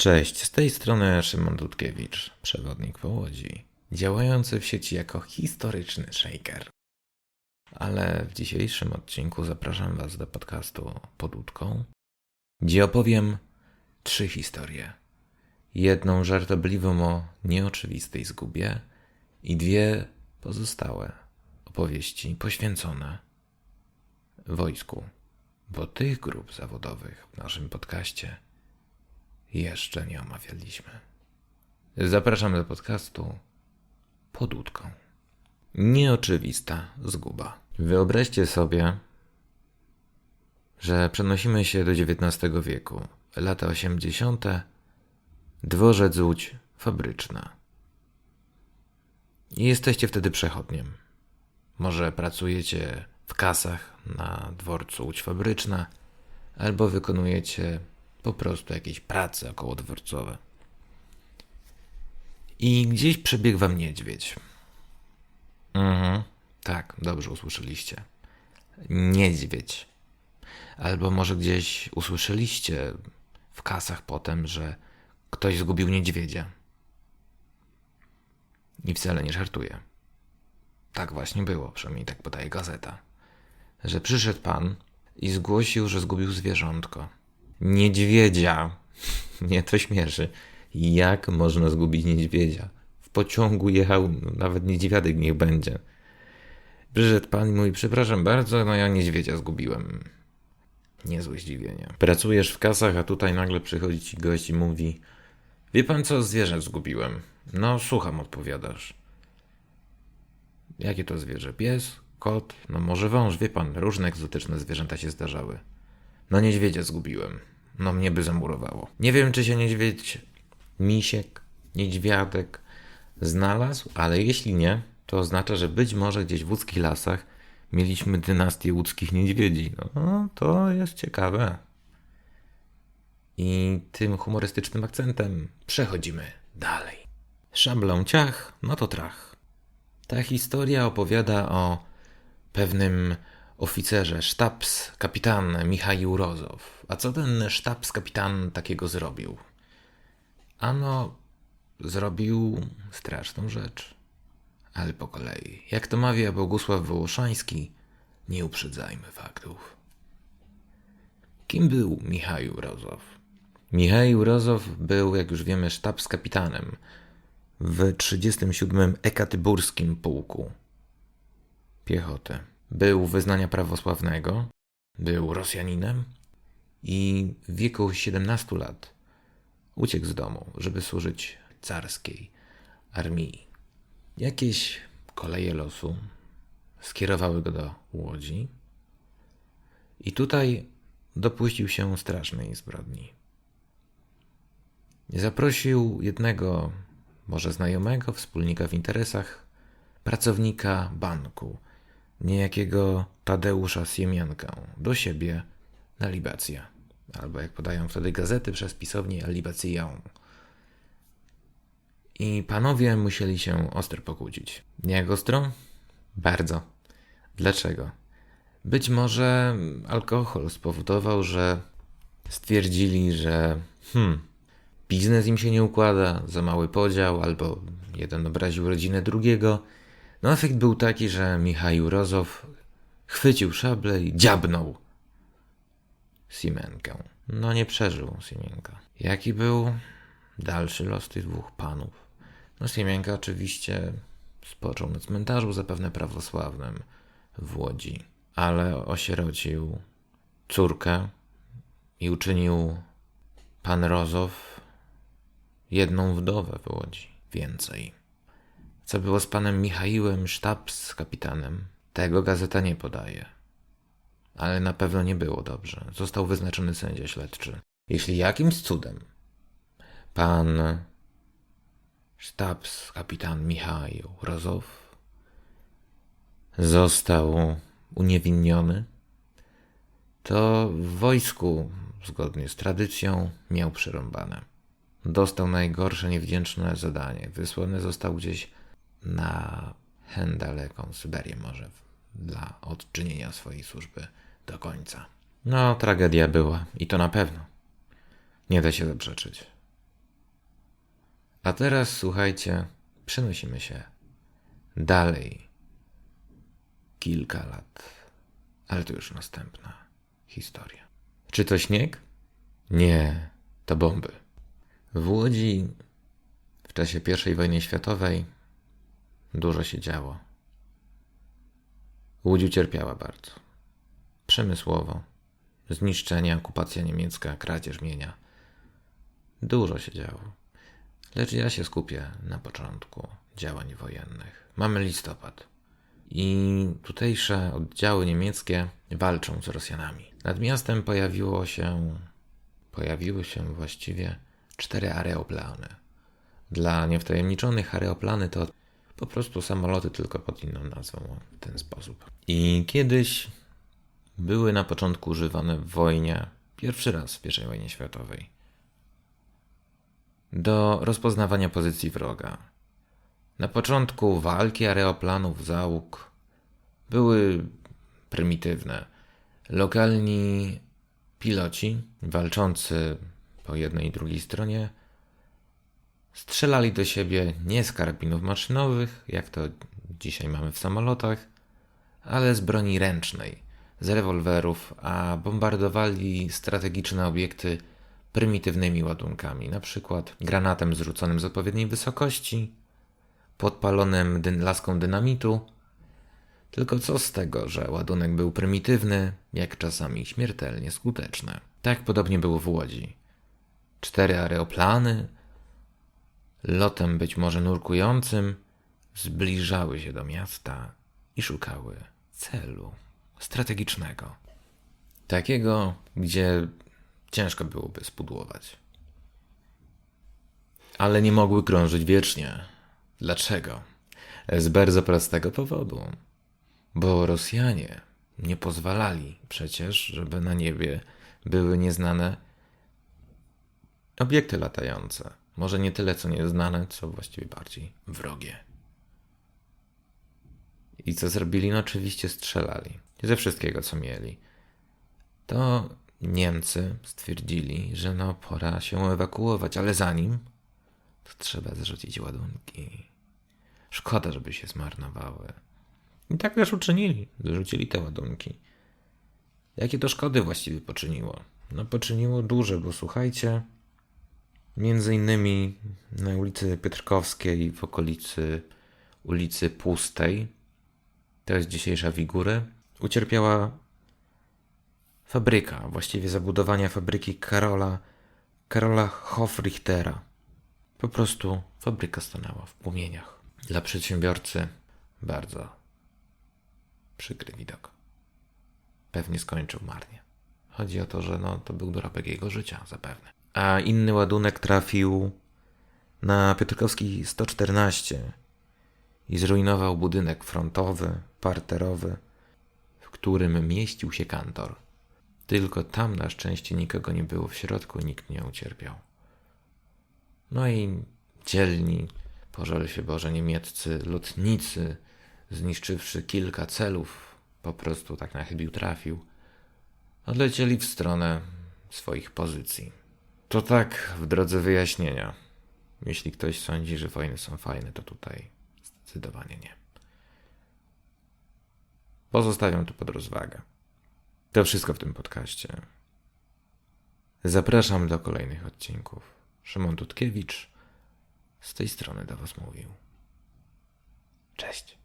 Cześć, z tej strony Szymon Dudkiewicz, przewodnik po Łodzi, działający w sieci jako historyczny shaker. Ale w dzisiejszym odcinku zapraszam Was do podcastu Pod Łódką, gdzie opowiem trzy historie. Jedną żartobliwą o nieoczywistej zgubie i dwie pozostałe opowieści poświęcone wojsku, bo tych grup zawodowych w naszym podcaście – jeszcze nie omawialiśmy. Zapraszam do podcastu pod łódką. Nieoczywista zguba. Wyobraźcie sobie, że przenosimy się do XIX wieku, lata 80., dworzec Łódź fabryczna. I jesteście wtedy przechodniem. Może pracujecie w kasach na dworcu Łódź fabryczna, albo wykonujecie po prostu jakieś prace okołodworcowe. I gdzieś przebiegł wam niedźwiedź. Mhm, tak, dobrze usłyszeliście. Niedźwiedź. Albo może gdzieś usłyszeliście w kasach potem, że ktoś zgubił niedźwiedzia. I wcale nie żartuję. Tak właśnie było, przynajmniej tak podaje gazeta. Że przyszedł pan i zgłosił, że zgubił zwierzątko niedźwiedzia. Nie, to śmieszy. Jak można zgubić niedźwiedzia? W pociągu jechał, no, nawet niedźwiadek niech będzie. Przyszedł pan i mówi, przepraszam bardzo, no ja niedźwiedzia zgubiłem. Niezłe zdziwienie. Pracujesz w kasach, a tutaj nagle przychodzi ci gość i mówi, wie pan co, zwierzę zgubiłem. No, słucham, odpowiadasz. Jakie to zwierzę? Pies? Kot? No może wąż, wie pan, różne egzotyczne zwierzęta się zdarzały. No niedźwiedzia zgubiłem. No mnie by zamurowało. Nie wiem, czy się niedźwiedź, misiek, niedźwiadek znalazł, ale jeśli nie, to oznacza, że być może gdzieś w łódzkich lasach mieliśmy dynastię łódzkich niedźwiedzi. No, to jest ciekawe. I tym humorystycznym akcentem przechodzimy dalej. Szablą ciach, no to trach. Ta historia opowiada o pewnym oficerze, sztabs kapitan Michał Rozow. A co ten sztabs kapitan takiego zrobił? Ano, zrobił straszną rzecz. Ale po kolei. Jak to mawia Bogusław Wołoszański, nie uprzedzajmy faktów. Kim był Michał Rozow? Michał Rozow był, jak już wiemy, sztabs kapitanem w 37. Ekatyburskim Pułku Piechoty. Był wyznania prawosławnego, był Rosjaninem i w wieku 17 lat uciekł z domu, żeby służyć carskiej armii. Jakieś koleje losu skierowały go do Łodzi i tutaj dopuścił się strasznej zbrodni. Zaprosił jednego, może znajomego, wspólnika w interesach, pracownika banku, niejakiego Tadeusza Siemiankę do siebie na libację. Albo jak podają wtedy gazety przez pisownię libację. I panowie musieli się ostro pokłócić. Nie jak ostro? Bardzo. Dlaczego? Być może alkohol spowodował, że stwierdzili, że hmm, biznes im się nie układa, za mały podział, albo jeden obraził rodzinę drugiego – no efekt był taki, że Michał Rozow chwycił szablę i dziabnął Simenkę. No nie przeżył Siemienka. Jaki był dalszy los tych dwóch panów? No Siemienka oczywiście spoczął na cmentarzu zapewne prawosławnym w Łodzi, ale osierocił córkę i uczynił pan Rozow jedną wdowę w Łodzi więcej. Co było z panem Michałem Sztabs, kapitanem? Tego gazeta nie podaje. Ale na pewno nie było dobrze. Został wyznaczony sędzia śledczy. Jeśli jakimś cudem pan sztabs kapitan Michał Rozow został uniewinniony, to w wojsku, zgodnie z tradycją, miał przerąbane. Dostał najgorsze niewdzięczne zadanie. Wysłany został gdzieś na hen daleką Syberię może dla odczynienia swojej służby do końca. No, tragedia była i to na pewno. Nie da się zaprzeczyć. A teraz słuchajcie, przenosimy się dalej. Kilka lat. Ale to już następna historia. Czy to śnieg? Nie, to bomby. W Łodzi w czasie I wojny światowej dużo się działo. Łódź ucierpiała bardzo. Przemysłowo. Zniszczenie, okupacja niemiecka, kradzież mienia. Dużo się działo. Lecz ja się skupię na początku działań wojennych. Mamy listopad. I tutejsze oddziały niemieckie walczą z Rosjanami. Nad miastem pojawiło się, pojawiły się właściwie cztery aeroplany. Dla niewtajemniczonych aeroplany to po prostu samoloty, tylko pod inną nazwą, w ten sposób. I kiedyś były na początku używane w wojnie, pierwszy raz w I wojnie światowej, do rozpoznawania pozycji wroga. Na początku walki aeroplanów załóg były prymitywne. Lokalni piloci walczący po jednej i drugiej stronie strzelali do siebie nie z karabinów maszynowych, jak to dzisiaj mamy w samolotach, ale z broni ręcznej, z rewolwerów, a bombardowali strategiczne obiekty prymitywnymi ładunkami, na przykład granatem zrzuconym z odpowiedniej wysokości, podpalonym dy laską dynamitu. Tylko co z tego, że ładunek był prymitywny, jak czasami śmiertelnie skuteczny. Tak podobnie było w Łodzi. Cztery aeroplany, lotem być może nurkującym, zbliżały się do miasta i szukały celu strategicznego. Takiego, gdzie ciężko byłoby spudłować. Ale nie mogły krążyć wiecznie. Dlaczego? Z bardzo prostego powodu. Bo Rosjanie nie pozwalali przecież, żeby na niebie były nieznane obiekty latające. Może nie tyle co nieznane, co właściwie bardziej wrogie. I co zrobili? No oczywiście strzelali. Ze wszystkiego, co mieli. To Niemcy stwierdzili, że no pora się ewakuować, ale zanim to trzeba zrzucić ładunki. Szkoda, żeby się zmarnowały. I tak też uczynili. Zrzucili te ładunki. Jakie to szkody właściwie poczyniło? No poczyniło duże, bo słuchajcie, między innymi na ulicy Piotrkowskiej w okolicy ulicy Pustej, to jest dzisiejsza Wigury, ucierpiała fabryka, właściwie zabudowania fabryki Karola, Karola Hofrichtera. Po prostu fabryka stanęła w płomieniach. Dla przedsiębiorcy bardzo przykry widok. Pewnie skończył marnie. Chodzi o to, że no, to był dorobek jego życia, zapewne. A inny ładunek trafił na Piotrkowski 114 i zrujnował budynek frontowy, parterowy, w którym mieścił się kantor. Tylko tam na szczęście nikogo nie było w środku, nikt nie ucierpiał. No i dzielni, pożal się Boże, niemieccy lotnicy, zniszczywszy kilka celów, po prostu tak na chybił trafił, odlecieli w stronę swoich pozycji. To tak w drodze wyjaśnienia. Jeśli ktoś sądzi, że wojny są fajne, to tutaj zdecydowanie nie. Pozostawiam to pod rozwagę. To wszystko w tym podcaście. Zapraszam do kolejnych odcinków. Szymon Dudkiewicz z tej strony do Was mówił. Cześć.